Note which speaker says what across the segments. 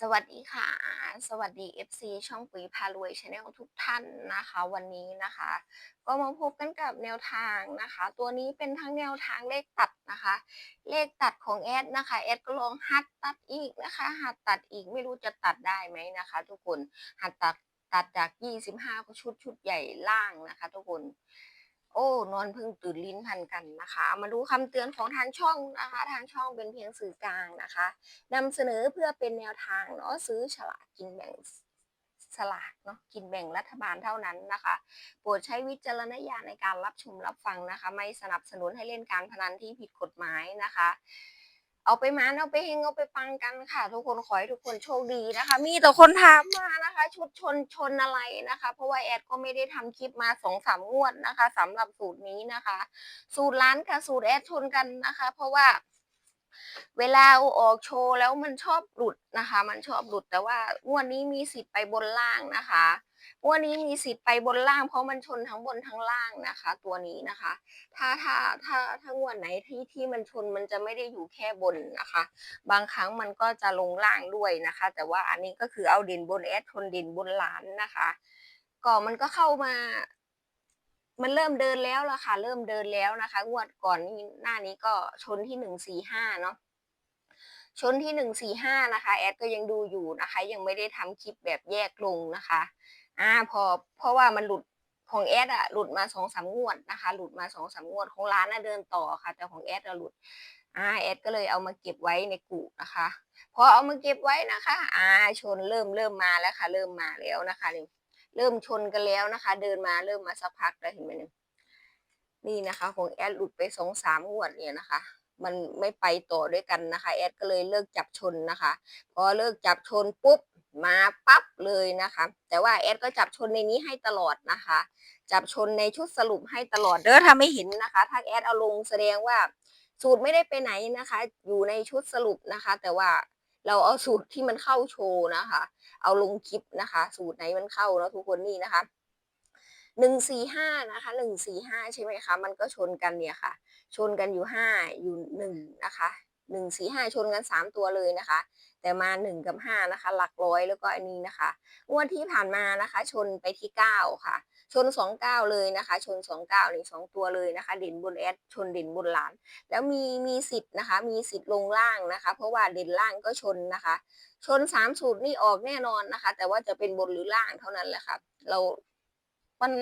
Speaker 1: สวัสดีค่ะ สวัสดี FC ช่องปุ๋ยพารวยชาแนลทุกท่านนะคะ วันนี้นะคะ ก็มาพบกันกับแนวทางนะคะ ตัวนี้เป็นทั้งแนวทางเลขตัดนะคะ เลขตัดของแอดนะคะแอดก็ลองหัดตัดอีกนะคะ หัดตัดอีกไม่รู้จะตัดได้ไหมนะคะ ทุกคนหัดตัดตัดจาก 25ชุดชุดใหญ่ล่างนะคะ ทุกคน โอ้ นอนเพิ่งตื่นลิ้นพันกันนะคะ มาดูคำเตือนของทางช่องนะคะ ทางช่องเป็นเพียงสื่อกลางนะคะนำเสนอเพื่อเป็นแนวทางเนาะซื้อฉลากกินแบ่งสลากเนาะกินแบ่งรัฐบาลเท่านั้นนะคะ โปรดใช้วิจารณญาณในการรับชมรับฟังนะคะ ไม่สนับสนุนให้เล่นการพนันที่ผิดกฎหมายนะคะ เอาไปมานเอาไปเฮงเอาไปปังกันค่ะ ทุกคนขอให้ทุกคนโชคดีนะคะ มีแต่คนถามมานะคะ ชุดชนชนอะไรนะคะ เพราะว่าแอดก็ไม่ได้ทำคลิปมาสองสามงวดนะคะสำหรับสูตรนี้นะคะ สูตรร้านกับสูตรแอดชนกันนะคะ เพราะว่าเวลาเอาออกโชว์แล้วมันชอบหลุดนะคะ มันชอบหลุดแต่ว่างวดนี้มีสิทธิ์ไปบนล่างนะคะ งวดนี้มีสิทธิ์ไปบนล่างเพราะมันชนทั้งบนทั้งล่างนะคะ ตัวนี้นะคะ ถ้าถ้าถ้าถ้างวดไหนที่ที่มันชนมันจะไม่ได้อยู่แค่บนนะคะ บางครั้งมันก็จะลงล่างด้วยนะคะ แต่ว่าอันนี้ก็คือเอาเด่นบนแอดชนเด่นบนหลานนะคะ ก็มันก็เข้ามา มันเริ่มเดินแล้วละค่ะ เริ่มเดินแล้วนะคะ งวดก่อนนี้หน้านี้ก็ชนที่หนึ่งสี่ห้าเนาะชนที่หนึ่งสี่ห้านะคะ แอดก็ยังดูอยู่นะคะ ยังไม่ได้ทำคลิปแบบแยกลงนะคะ อ่าพอเพราะว่ามันหลุดของแอดอะหลุดมาสองสามงวดนะคะ หลุดมาสองสามงวดของร้านน่ะเดินต่อค่ะ แต่ของแอดอะหลุดอ่าแอดก็เลยเอามาเก็บไว้ในกุนะคะพอเอามาเก็บไว้นะคะอ่าชนเริ่มเริ่มมาแล้วค่ะ เริ่มมาแล้วนะคะนี่เริ่มชนกันแล้วนะคะ เดินมาเริ่มมาสักพักแล้วเห็นไหมเนี่ยนี่นะคะ ของแอดหลุดไปสองสามงวดเนี่ยนะคะ มันไม่ไปต่อด้วยกันนะคะ แอดก็เลยเลิกจับชนนะคะ พอเลิกจับชนปุ๊บ มาปั๊บเลยนะคะ แต่ว่าแอดก็จับชนในนี้ให้ตลอดนะคะ จับชนในชุดสรุปให้ตลอดเด้อถ้าไม่เห็นนะคะถ้าแอดเอาลงแสดงว่าสูตรไม่ได้ไปไหนนะคะ อยู่ในชุดสรุปนะคะ แต่ว่าเราเอาสูตรที่มันเข้าโชว์นะคะ เอาลงคลิปนะคะ สูตรไหนมันเข้าเนาะทุกคนนี่นะคะหนึ่งสี่ห้านะคะหนึ่งสี่ห้าใช่ไหมคะมันก็ชนกันเนี่ยค่ะ ชนกันอยู่ห้าอยู่หนึ่งนะคะหนึ่งสี่ห้าชนกันสามตัวเลยนะคะ แต่มาหนึ่งกับห้านะคะ หลักร้อยแล้วก็อันนี้นะคะงวดที่ผ่านมานะคะ ชนไปที่เก้าค่ะ ชนสองเก้าเลยนะคะ ชนสองเก้านี่สองตัวเลยนะคะ เด่นบนแอดชนเด่นบนหลาน แล้วมีมีสิทธิ์นะคะ มีสิทธิ์ลงล่างนะคะ เพราะว่าเด่นล่างก็ชนนะคะ ชนสามสูตรนี่ออกแน่นอนนะคะ แต่ว่าจะเป็นบนหรือล่างเท่านั้นแหละค่ะเรามัน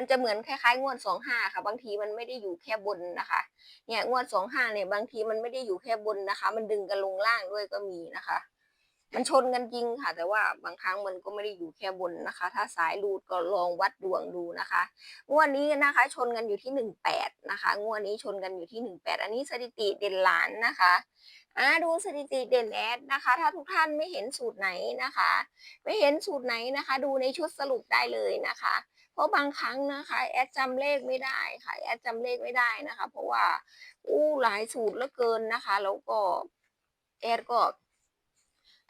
Speaker 1: มันจะเหมือนคล้ายๆ งวดสองห้าค่ะ บางทีมันไม่ได้อยู่แค่บนนะคะ เนี่ยงวดสองห้าเนี่ยบางทีมันไม่ได้อยู่แค่บนนะคะ มันดึงกันลงล่างด้วยก็มีนะคะ มันชนกันจริงค่ะ แต่ว่าบางครั้งมันก็ไม่ได้อยู่แค่บนนะคะ ถ้าสายรูดก็ลองวัดดวงดูนะคะงวดนี้นะคะ ชนกันอยู่ที่หนึ่งแปดนะคะงวดนี้ชนกันอยู่ที่หนึ่งแปดอันนี้สถิติเด่นหลานนะคะอ่าดูสถิติเด่นแอดนะคะ ถ้าทุกท่านไม่เห็นสูตรไหนนะคะ ไม่เห็นสูตรไหนนะคะ ดูในชุดสรุปได้เลยนะคะ เพราะบางครั้งนะคะแอดจำเลขไม่ได้ค่ะแอดจำเลขไม่ได้นะคะ เพราะว่าอู้หลายสูตรเหลือเกินนะคะ แล้วก็แอดก็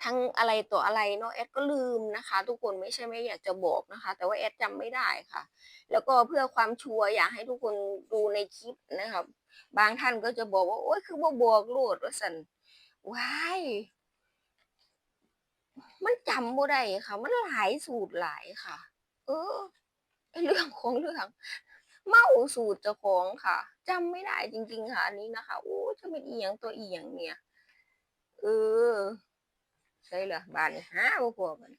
Speaker 1: ทั้งอะไรต่ออะไรเนาะแอดก็ลืมนะคะ ทุกคนไม่ใช่ไม่อยากจะบอกนะคะ แต่ว่าแอดจำไม่ได้ค่ะ แล้วก็เพื่อความชัวร์อยากให้ทุกคนดูในคลิปนะครับบางท่านก็จะบอกว่าโอ้ยคือบ่บอกโลดว่าสันว้ายมันจำบ่ได้ค่ะ มันหลายสูตรหลายค่ะ เออ เรื่องของเรื่องเมาสูตรเจ้าของค่ะจำไม่ได้จริง ๆ ค่ะอันนี้นะคะโอ้จะเป็นอีหยังตัวอีหยังเนี่ยเออใช่เหรอบานห้าพวกมัน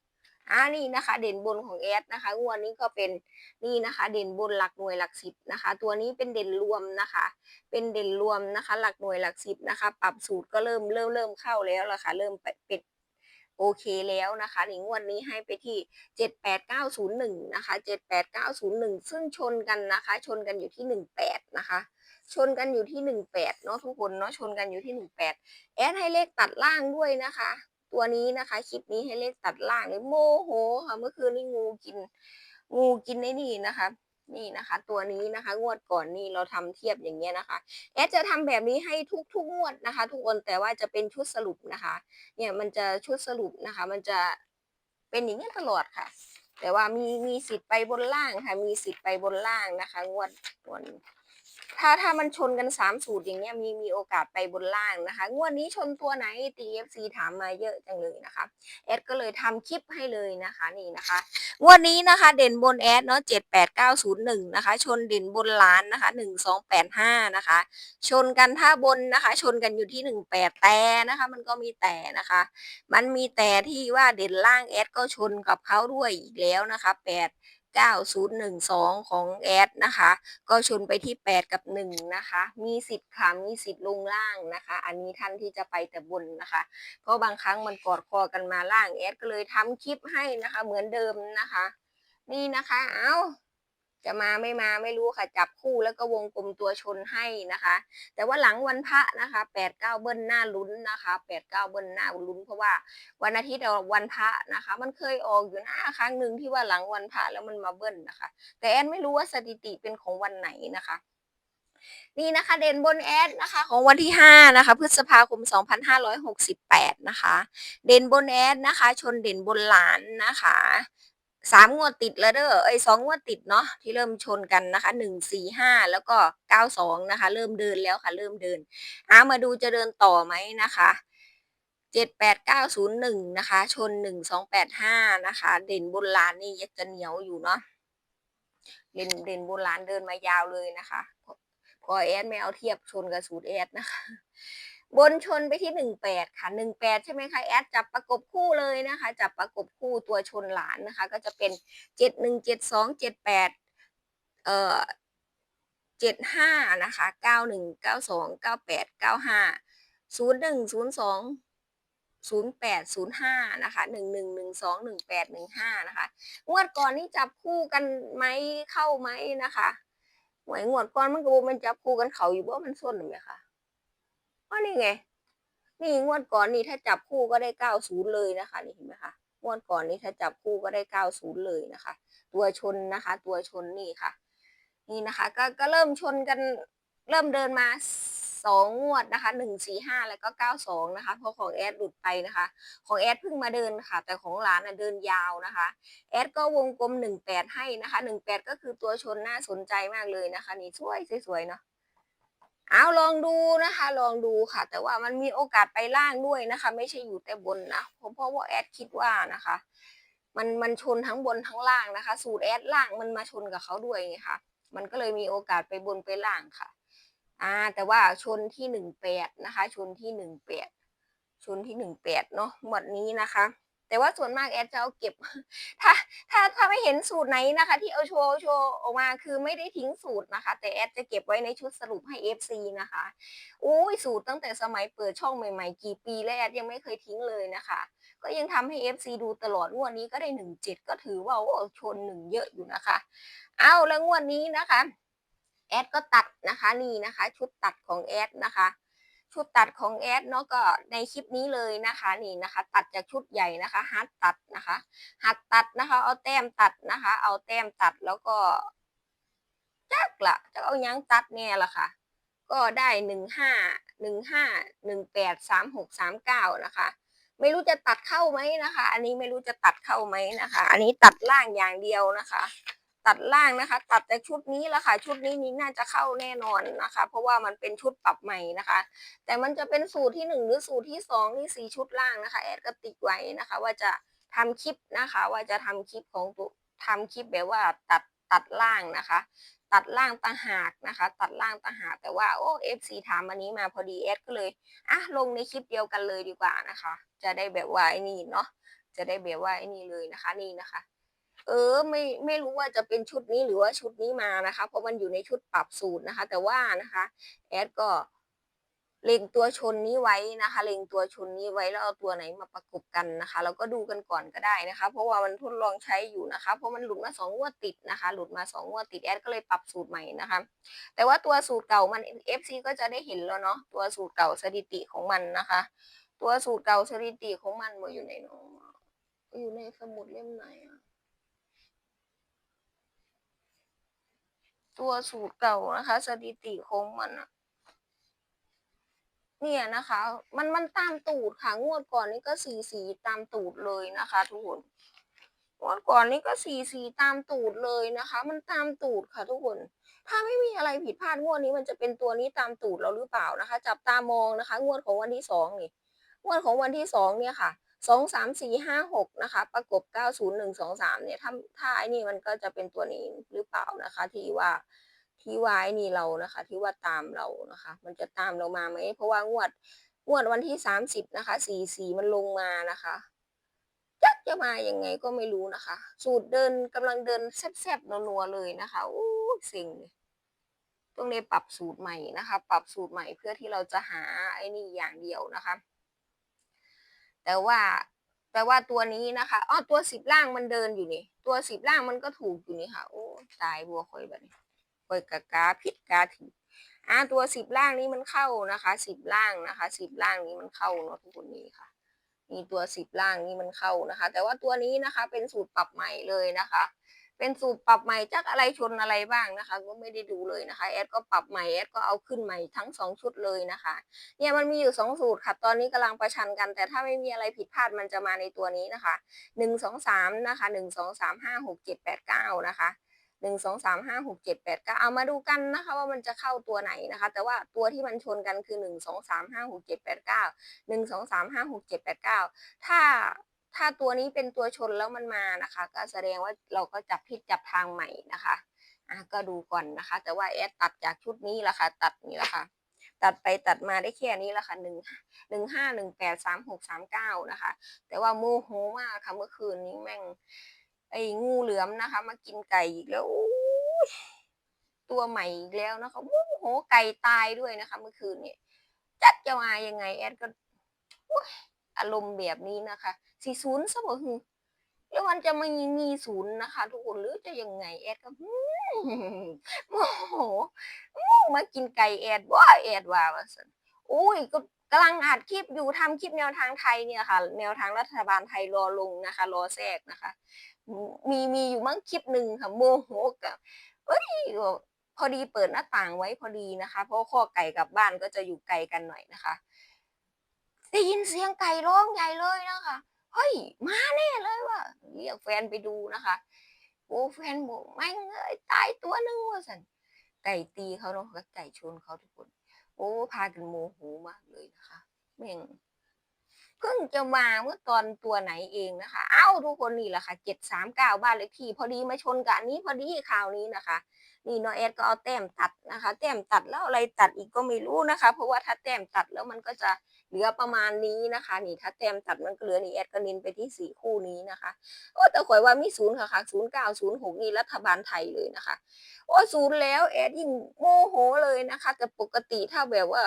Speaker 1: อ่านี่นะคะ เด่นบนของแอดนะคะงวดนี้ก็เป็นนี่นะคะ เด่นบนหลักหน่วยหลักสิบนะคะ ตัวนี้เป็นเด่นรวมนะคะ เป็นเด่นรวมนะคะ หลักหน่วยหลักสิบนะคะ ปรับสูตรก็เริ่มเริ่มเริ่มเข้าแล้วล่ะค่ะ เริ่มเป็น โอเคแล้วนะคะในงวดนี้ให้ไปที่เจ็ดแปดเก้าศูนย์หนึ่งนะคะเจ็ดแปดเก้าศูนย์หนึ่งซึ่งชนกันนะคะ ชนกันอยู่ที่หนึ่งแปดนะคะ ชนกันอยู่ที่หนึ่งแปดเนาะทุกคนเนาะชนกันอยู่ที่หนึ่งแปดแอดให้เลขตัดล่างด้วยนะคะ ตัวนี้นะคะคลิปนี้ให้เลขตัดล่างเลยโมโหค่ะเมื่อคืนนี้งูกิน งูกินในนี่นะคะ นี่นะคะ ตัวนี้นะคะ งวดก่อนนี่เราทำเทียบอย่างเงี้ยนะคะแอดจะทำแบบนี้ให้ทุกทุกงวดนะคะ ทุกคนแต่ว่าจะเป็นชุดสรุปนะคะ เนี่ยมันจะชุดสรุปนะคะ มันจะเป็นอย่างเงี้ยตลอดค่ะ แต่ว่ามีมีสิทธิ์ไปบนล่างค่ะ มีสิทธิ์ไปบนล่างนะคะ งวดงวด ถ้าถ้ามันชนกันสามสูตรอย่างเงี้ยมีมีโอกาสไปบนล่างนะคะ งวดนี้ชนตัวไหน TFC ถามมาเยอะจังเลยนะคะแอดก็เลยทำคลิปให้เลยนะคะนี่นะคะ งวดนี้นะคะ เด่นบนแอดเนาะเจ็ดแปดเก้าศูนย์หนึ่งนะคะ ชนเด่นบนล้านนะคะหนึ่งสองแปดห้านะคะ ชนกันถ้าบนนะคะ ชนกันอยู่ที่หนึ่งแปดแต่นะคะ มันก็มีแต่นะคะ มันมีแต่ที่ว่าเด่นล่างแอดก็ชนกับเขาด้วยอีกแล้วนะคะแปด 9012 ของแอดนะคะ ก็ชนไปที่ 8 กับ 1 นะคะ มีสิทธิ์ค่ะมีสิทธิ์ลงล่างนะคะ อันนี้ท่านที่จะไปแต่บนนะคะ เพราะบางครั้งมันกอดคอกันมาล่างแอดก็เลยทำคลิปให้นะคะ เหมือนเดิมนะคะ นี่นะคะ เอา จะมาไม่มาไม่รู้ค่ะจับคู่แล้วก็วงกลมตัวชนให้นะคะ แต่ว่าหลังวันพระนะคะแปดเก้าเบิ้ลหน้าลุ้นนะคะแปดเก้าเบิ้ลหน้าลุ้น เพราะว่าวันอาทิตย์วันพระนะคะ มันเคยออกอยู่หนะครั้งหนึ่งที่ว่าหลังวันพระแล้วมันมาเบิ้ลนะคะ แต่แอนไม่รู้ว่าสถิติเป็นของวันไหนนะคะนี่นะคะเด่นบนแอดนะคะของวันที่5นะคะพฤษภาคม 2568 นะคะ เด่นบนแอดนะคะ ชนเด่นบนหลานนะคะ สามงวดติดแล้วเด้อเอ้ยสองงวดติดเนาะที่เริ่มชนกันนะคะหนึ่งสี่ห้าแล้วก็เก้าสองนะคะ เริ่มเดินแล้วค่ะ เริ่มเดินอามาดูจะเดินต่อไหมนะคะเจ็ดแปดเก้าศูนย์หนึ่งนะคะ ชนหนึ่งสองแปดห้านะคะ เด่นบนลานนี่ยังจะเหนียวอยู่เนาะเด่นเด่นบนลานเดินมายาวเลยนะคะพอแอดไม่เอาเทียบชนกับสูตรแอดนะคะ บนชนไปที่หนึ่งแปดค่ะหนึ่งแปดใช่ไหมคะแอดจับประกบคู่เลยนะคะ จับประกบคู่ตัวชนหลานนะคะ ก็จะเป็นเจ็ดหนึ่งเจ็ดสองเจ็ดแปดเอ่อเจ็ดห้านะคะเก้าหนึ่งเก้าสองเก้าแปดเก้าห้าศูนย์หนึ่งศูนย์สองศูนย์แปดศูนย์ห้านะคะหนึ่งหนึ่งหนึ่งสองหนึ่งแปดหนึ่งห้านะคะงวดก่อนนี่จับคู่กันไหมเข้าไหมนะคะหวยงวดก่อนมันก็มันจับคู่กันเขาอยู่บ่มันส้นหรือไงคะ อ๋อนี่ไง นี่งวดก่อนนี่ถ้าจับคู่ก็ได้เก้าศูนย์เลยนะคะ นี่เห็นไหมคะงวดก่อนนี่ถ้าจับคู่ก็ได้เก้าศูนย์เลยนะคะ ตัวชนนะคะ ตัวชนนี่ค่ะ นี่นะคะ ก็ก็เริ่มชนกันเริ่มเดินมาสองงวดนะคะหนึ่งสี่ห้าแล้วก็เก้าสองนะคะเพราะของแอดหลุดไปนะคะ ของแอดเพิ่งมาเดินค่ะ แต่ของหลานน่ะเดินยาวนะคะแอดก็วงกลมหนึ่งแปดให้นะคะหนึ่งแปดก็คือตัวชนน่าสนใจมากเลยนะคะ นี่สวยสวยๆเนาะ เอาลองดูนะคะ ลองดูค่ะ แต่ว่ามันมีโอกาสไปล่างด้วยนะคะ ไม่ใช่อยู่แต่บนนะเพราะเพราะว่าแอดคิดว่านะคะ มันมันชนทั้งบนทั้งล่างนะคะ สูตรแอดล่างมันมาชนกับเขาด้วยไงคะมันก็เลยมีโอกาสไปบนไปล่างค่ะ อ่า แต่ว่าชนที่หนึ่งแปดนะคะ ชนที่หนึ่งแปดชนที่หนึ่งแปดเนาะหมดนี้นะคะ แต่ว่าส่วนมากแอดจะเอาเก็บ ถ้าถ้าถ้าไม่เห็นสูตรไหนนะคะ ที่เอาโชว์โชว์ออกมาคือไม่ได้ทิ้งสูตรนะคะ แต่แอดจะเก็บไว้ในชุดสรุปให้ FC นะคะโอ้ยสูตรตั้งแต่สมัยเปิดช่องใหม่ๆ กี่ปีแล้วแอดยังไม่เคยทิ้งเลยนะคะ ก็ยังทำให้ FC ดูตลอดงวดนี้ก็ได้หนึ่งเจ็ดก็ถือว่าโอ้ชนหนึ่งเยอะอยู่นะคะ เอาแล้วงวดนี้นะคะแอดก็ตัดนะคะนี่นะคะ ชุดตัดของแอดนะคะ ชุดตัดของแอดเนาะก็ในคลิปนี้เลยนะคะนี่นะคะ ตัดจากชุดใหญ่นะคะฮัดตัดนะคะหัดตัดนะคะ เอาแต้มตัดนะคะ เอาแต้มตัดแล้วก็จักละจะเอายังตัดเนี่ยละค่ะ ก็ได้หนึ่งห้าหนึ่งห้าหนึ่งแปดสามหกสามเก้านะคะ ไม่รู้จะตัดเข้าไหมนะคะ อันนี้ไม่รู้จะตัดเข้าไหมนะคะ อันนี้ตัดล่างอย่างเดียวนะคะ ตัดล่างนะคะ ตัดจากชุดนี้ละค่ะ ชุดนี้นี้น่าจะเข้าแน่นอนนะคะ เพราะว่ามันเป็นชุดปรับใหม่นะคะ แต่มันจะเป็นสูตรที่หนึ่งหรือสูตรที่สองที่สี่ชุดล่างนะคะ แอดก็ติดไว้นะคะ ว่าจะทำคลิปนะคะ ว่าจะทำคลิปของตัวทำคลิปแบบว่าตัดตัดล่างนะคะ ตัดล่างต่างหากนะคะ ตัดล่างต่างหากแต่ว่าโอ้เอฟซีถามอันนี้มาพอดีแอดก็เลยอะลงในคลิปเดียวกันเลยดีกว่านะคะ จะได้แบบว่าไอ้นี่เนาะจะได้แบบว่าไอ้นี่เลยนะคะนี่นะคะ ออไม่ไม่รู้ว่าจะเป็นชุดนี้หรือว่าชุดนี้มานะคะ เพราะมันอยู่ในชุดปรับสูตรนะคะ แต่ว่านะคะแอดก็เล็งตัวชนนี้ไว้นะคะ เล็งตัวชนนี้ไว้แล้วเอาตัวไหนมาประกบกันนะคะเราก็ดูกันก่อนก็ได้นะคะ เพราะว่ามันทดลองใช้อยู่นะคะ เพราะมันหลุดมาสองงวดติดนะคะ หลุดมาสองงวดติดแอดก็เลยปรับสูตรใหม่นะคะ แต่ว่าตัวสูตรเก่ามัน FC ก็จะได้เห็นแล้วเนาะ ตัวสูตรเก่าสถิติของมันนะคะ ตัวสูตรเก่าสถิติของมันมาอยู่ในน้องอยู่ในสมุดเล่มไหนอะ ตัวสูตรเก่านะคะ สถิติของมันอะเนี่ยนะคะ มันมันตามตูดค่ะงวดก่อนนี้ก็สีสีตามตูดเลยนะคะ ทุกคนงวดก่อนนี้ก็สีสีตามตูดเลยนะคะ มันตามตูดค่ะทุกคน ถ้าไม่มีอะไรผิดพลาดงวดนี้มันจะเป็นตัวนี้ตามตูดเราหรือเปล่านะคะ จับตามองนะคะ งวดของวันที่สองนี่งวดของวันที่สองเนี่ยค่ะ สองสามสี่ห้าหกนะคะ ประกบเก้าศูนย์หนึ่งสองสามเนี่ยถ้าถ้าไอ้นี่มันก็จะเป็นตัวนี้หรือเปล่านะคะ ที่ว่าที่ว่าไอ้นี่เรานะคะ ที่ว่าตามเรานะคะ มันจะตามเรามาไหมเพราะว่างวดงวดวันที่สามสิบนะคะสี่สี่มันลงมานะคะจักจะมายังไงก็ไม่รู้นะคะ สูตรเดินกำลังเดินแซ่บๆนัวๆเลยนะคะโอ้เซ็งต้องได้ปรับสูตรใหม่นะคะ ปรับสูตรใหม่เพื่อที่เราจะหาไอ้นี่อย่างเดียวนะคะ แต่ว่าแต่ว่าตัวนี้นะคะอ๋อตัวสิบล่างมันเดินอยู่นี่ ตัวสิบล่างมันก็ถูกอยู่นี่ค่ะ โอ้ตายบัวคอยแบบนี้คอยกะกาผิดกาถืออ่าตัวสิบล่างนี้มันเข้านะคะสิบล่างนะคะสิบล่างนี้มันเข้าเนาะทุกคนนี้ค่ะมีตัวสิบล่างนี้มันเข้านะคะ แต่ว่าตัวนี้นะคะเป็นสูตรปรับใหม่เลยนะคะ เป็นสูตรปรับใหม่จากอะไรชนอะไรบ้างนะคะ ก็ไม่ได้ดูเลยนะคะแอดก็ปรับใหม่แอดก็เอาขึ้นใหม่ทั้งสองชุดเลยนะคะเนี่ยมันมีอยู่สองสูตรค่ะตอนนี้กำลังประชันกัน แต่ถ้าไม่มีอะไรผิดพลาดมันจะมาในตัวนี้นะคะหนึ่งสองสามนะคะหนึ่งสองสามห้าหกเจ็ดแปดเก้านะคะหนึ่งสองสามห้าหกเจ็ดแปดเก้าเอามาดูกันนะคะว่ามันจะเข้าตัวไหนนะคะ แต่ว่าตัวที่มันชนกันคือหนึ่งสองสามห้าหกเจ็ดแปดเก้าหนึ่งสองสามห้าหกเจ็ดแปดเก้าถ้า ถ้าตัวนี้เป็นตัวชนแล้วมันมานะคะ ก็แสดงว่าเราก็จับผิดจับทางใหม่นะคะอะก็ดูก่อนนะคะ แต่ว่าแอดตัดจากชุดนี้ละค่ะตัดนี่ละค่ะตัดไปตัดมาได้แค่นี้ละค่ะหนึ่งหนึ่งห้าหนึ่งแปดสามหกสามเก้านะคะ แต่ว่าโมโหมากค่ะเมื่อคืนนี้แม่งไอ้งูเหลือมนะคะ มากินไก่อีกแล้วตัวใหม่อีกแล้วนะคะโมโหไก่ตายด้วยนะคะ เมื่อคืนนี้จัดจะมายังไงแอดก็ อารมณ์แบบนี้นะคะสี่ศูนย์ซะบ่หึแล้วมันจะไม่มีศูนย์นะคะ ทุกคนหรือจะยังไงแอดก็โมโหมากินไก่แอดว่าแอดว่าว่าสันโอ้ยก็กำลังอัดคลิปอยู่ทำคลิปแนวทางไทยเนี่ยค่ะ แนวทางรัฐบาลไทยรอลงนะคะ รอแทรกนะคะ มีมีอยู่มั้งคลิปหนึ่งค่ะโมโหกับเอ้ยพอดีเปิดหน้าต่างไว้พอดีนะคะ เพราะข้อไก่กับบ้านก็จะอยู่ไกลกันหน่อยนะคะ ได้ยินเสียงไก่ร้องใหญ่เลยนะคะเฮ้ยมาแน่เลยว่ะเรียกแฟนไปดูนะคะโอ้แฟนบอกแม่งเอ้ยตายตัวนึงว่ะสันไก่ตีเขาเนาะไก่ชนเขาทุกคน โอ้พากันโมโหมากเลยนะคะแม่งเพิ่งจะมาเมื่อตอนตัวไหนเองนะคะ เอ้าทุกคนนี่แหละค่ะเจ็ดสามเก้าบ้านเลขที่พอดีมาชนกับอันนี้พอดีข่าวนี้นะคะ นี่น้องแอดก็เอาแต้มตัดนะคะ แต้มตัดแล้วอะไรตัดอีกก็ไม่รู้นะคะ เพราะว่าถ้าแต้มตัดแล้วมันก็จะ เหลือประมาณนี้นะคะ นี่ถ้าแต้มตัดมันก็เหลือนี่แอดก็เน้นไปที่สี่คู่นี้นะคะโอ้แต่ข่อยว่ามีศูนย์ค่ะค่ะศูนย์เก้าศูนย์หกนี่รัฐบาลไทยเลยนะคะ โอ้ศูนย์แล้วแอดยิ่งโมโหเลยนะคะ แต่ปกติถ้าแบบว่า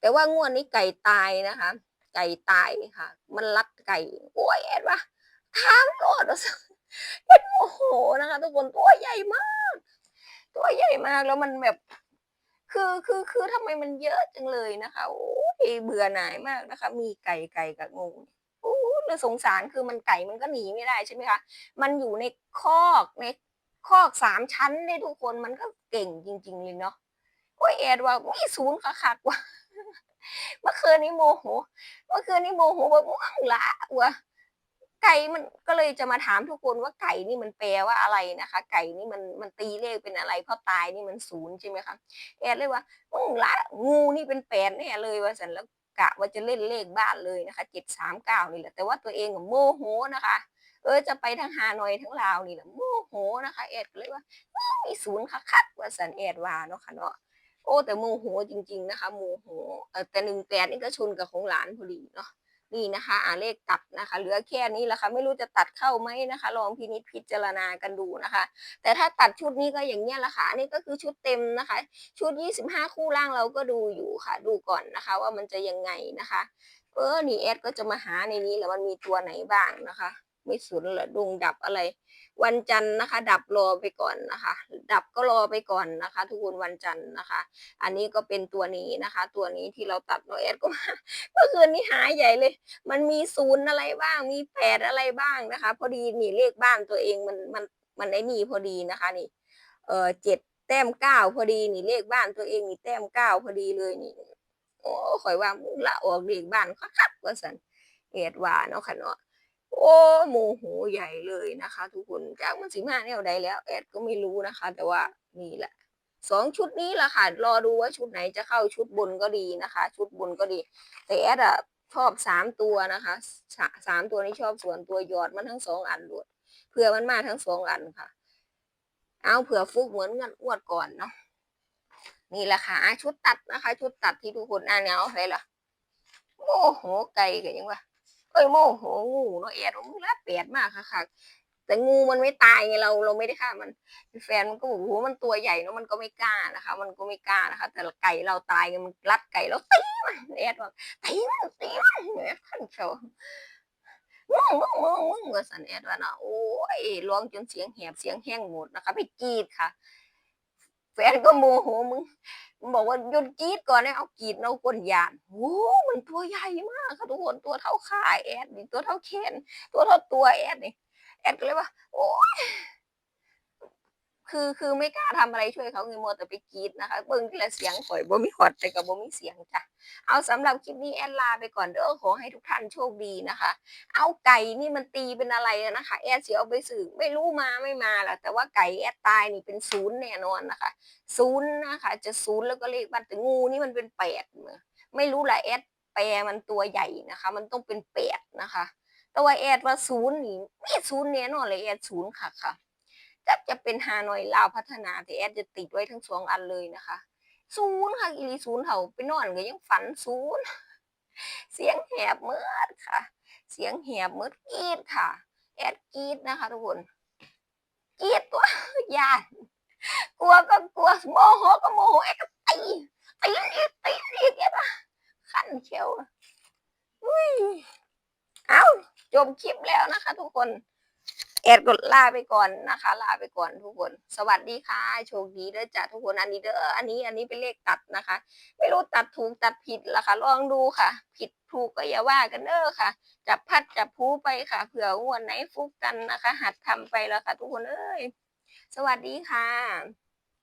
Speaker 1: แต่ว่างวดนี้ไก่ตายนะคะ ไก่ตายค่ะ มันรัดไก่โอ้ยแอดว่าทางโลดแอดโมโหนะคะ ทุกคนตัวใหญ่มาก ตัวใหญ่มากแล้วมันแบบ คือคือคือทำไมมันเยอะจังเลยนะคะโอ้ยเบื่อหน่ายมากนะคะ มีไก่ไก่กับงูโอ้ยแล้วสงสารคือมันไก่มันก็หนีไม่ได้ใช่ไหมคะมันอยู่ในคอกในคอกสามชั้นได้ทุกคนมันก็เก่งจริง ๆ เลยเนาะโอ้ยแอดว่ามีศูนย์คักว่ะเมื่อคืนนี้โมโหเมื่อคืนนี้โมโหแบบว่างละว่ะ ไก่มันก็เลยจะมาถามทุกคนว่าไก่นี่มันแปลว่าอะไรนะคะ ไก่นี่มันมันตีเลขเป็นอะไรเพราะตายนี่มันศูนย์ใช่ไหมคะแอดเลยว่าว่างละงูนี่เป็นแปดแน่เลยว่าสันแล้วกะว่าจะเล่นเลขบ้านเลยนะคะเจ็ดสามเก้านี่แหละแต่ว่าตัวเองโมโหนะคะเออจะไปทั้งฮานอยทั้งลาวนี่แหละโมโหนะคะแอดเลยว่ามีศูนย์คักๆว่าสันแอดว่าเนาะค่ะเนาะโอ้แต่โมโหจริง ๆนะคะโมโหแต่หนึ่งแปดนี่ก็ชนกับของหลานพอดีเนาะ นี่นะคะอ่าเลขตัดนะคะเหลือแค่นี้แหละค่ะไม่รู้จะตัดเข้าไหมนะคะ ลองพินิจพิจารณากันดูนะคะ แต่ถ้าตัดชุดนี้ก็อย่างเงี้ยละค่ะอันนี้ก็คือชุดเต็มนะคะ ชุด 25 คู่ล่างเราก็ดูอยู่ค่ะ ดูก่อนนะคะ ว่ามันจะยังไงนะคะ เออนี่แอดก็จะมาหาในนี้แหละมันมีตัวไหนบ้างนะคะ ไม่สนละดวงดับอะไร วันจันทร์นะคะ ดับรอไปก่อนนะคะ ดับก็รอไปก่อนนะคะ ทุกคนวันจันทร์นะคะ อันนี้ก็เป็นตัวนี้นะคะ ตัวนี้ที่เราตัดเราแอดก็มาเมื่อคืนนี้หายใหญ่เลย มันมีศูนย์อะไรบ้าง มีแปดอะไรบ้างนะคะ พอดีนี่เลขบ้านตัวเองมันมันมันไอ้นี่พอดีนะคะนี่ เออเจ็ดแต้มเก้าพอดีนี่เลขบ้านตัวเองนี่แต้มเก้าพอดีเลยนี่โอ้ข่อยว่ามึงละออกเลขบ้านคักๆว่าสันเอ็ดว่าเนาะค่ะเนาะ โอ้โมโหใหญ่เลยนะคะ ทุกคนจากมันสิมาแนวใดแล้วแอดก็ไม่รู้นะคะ แต่ว่านี่แหละสองชุดนี้แหละค่ะรอดูว่าชุดไหนจะเข้าชุดบนก็ดีนะคะ ชุดบนก็ดี แต่แอดอะชอบสามตัวนะคะสาสามตัวนี้ชอบส่วนตัวหยอดมันทั้งสองอันรวดเผื่อมันมาทั้งสองอันค่ะ เอาเผื่อฟุกเหมือนกันอวดก่อนเนาะนี่แหละค่ะชุดตัดนะคะ ชุดตัดที่ทุกคนอ่านเอาอะไรล่ะโมโหไก่กันยังวะ เอ้ยโมโหงูเนาะแอดมันละเปียดมากค่ะค่ะแต่งูมันไม่ตายไงเราเราไม่ได้ฆ่ามันแฟนมันก็บอกโอ้โหมันตัวใหญ่เนอะมันก็ไม่กล้านะคะ มันก็ไม่กล้านะคะ แต่ไก่เราตายไงมันรัดไก่แล้วตีมันแอดบอกตีมันตีมันแอดขันเชียวมึงมึงมึงมึงว่าสันแอดว่านะโอ้ยร้องจนเสียงแหบเสียงแห้งหมดนะคะไปกรีดค่ะ แฟนก็โมโหมึงมันบอกว่าหยุดกรีดก่อนนะเอากรีดเอาก้นยานโอ้มันตัวใหญ่มากค่ะทุกคนตัวเท่าขาแอดนี่ตัวเท่าแขนตัวเท่าตัวแอดนี่แอดก็เลยว่า โอ้ย คือคือไม่กล้าทำอะไรช่วยเขาไงมัวแต่ไปกรีดนะคะเบิ่งทีละเสียงข่อยบ่มีหอดแต่กับบ่มีเสียงจ้ะเอาสำหรับคลิปนี้แอดลาไปก่อนเด้อขอให้ทุกท่านโชคดีนะคะ เอาไก่นี่มันตีเป็นอะไรนะคะแอดเสียเอาไปสื่อไม่รู้มาไม่มาแหละแต่ว่าไก่แอดตายนี่เป็นศูนย์แน่นอนนะคะศูนย์นะคะ จะศูนย์แล้วก็เลขบ้านแต่งูนี่มันเป็นแปดไม่รู้แหละแอดแปลมันตัวใหญ่นะคะ มันต้องเป็นแปดนะคะ แต่ว่าแอดว่าศูนย์นี่ไม่ศูนย์แน่นอนเลยแอดศูนย์ค่ะค่ะ จะจะเป็นฮานอยลาวพัฒนาแต่แอดจะติดไว้ทั้งสองอันเลยนะคะศูนย์ค่ะอีลีศูนย์เถาไปนอนก็ยังฝันศูนย์เสียงแหบเมือดค่ะ เสียงแหบเมือดกรีดค่ะ แอดกรีดนะคะทุกคนกรีดตัวยานกลัวก็กลัวโมโหก็โมโหแอดก็ตีตีอีกตีอีกแอดขั้นเชียวอุ้ยเอาจบคลิปแล้วนะคะทุกคน แอดกดลาไปก่อนนะคะ ลาไปก่อนทุกคน สวัสดีค่ะ โชคดีเด้อจ้ะทุกคนอันนี้เด้ออันนี้อันนี้เป็นเลขตัดนะคะ ไม่รู้ตัดถูกตัดผิดละค่ะลองดูค่ะ ผิดถูกก็อย่าว่ากันเด้อค่ะ จับพัดจับผูไปค่ะเผื่อวันไหนฟุกกันนะคะ หัดทำไปแล้วค่ะ ทุกคนเอ้ยสวัสดีค่ะ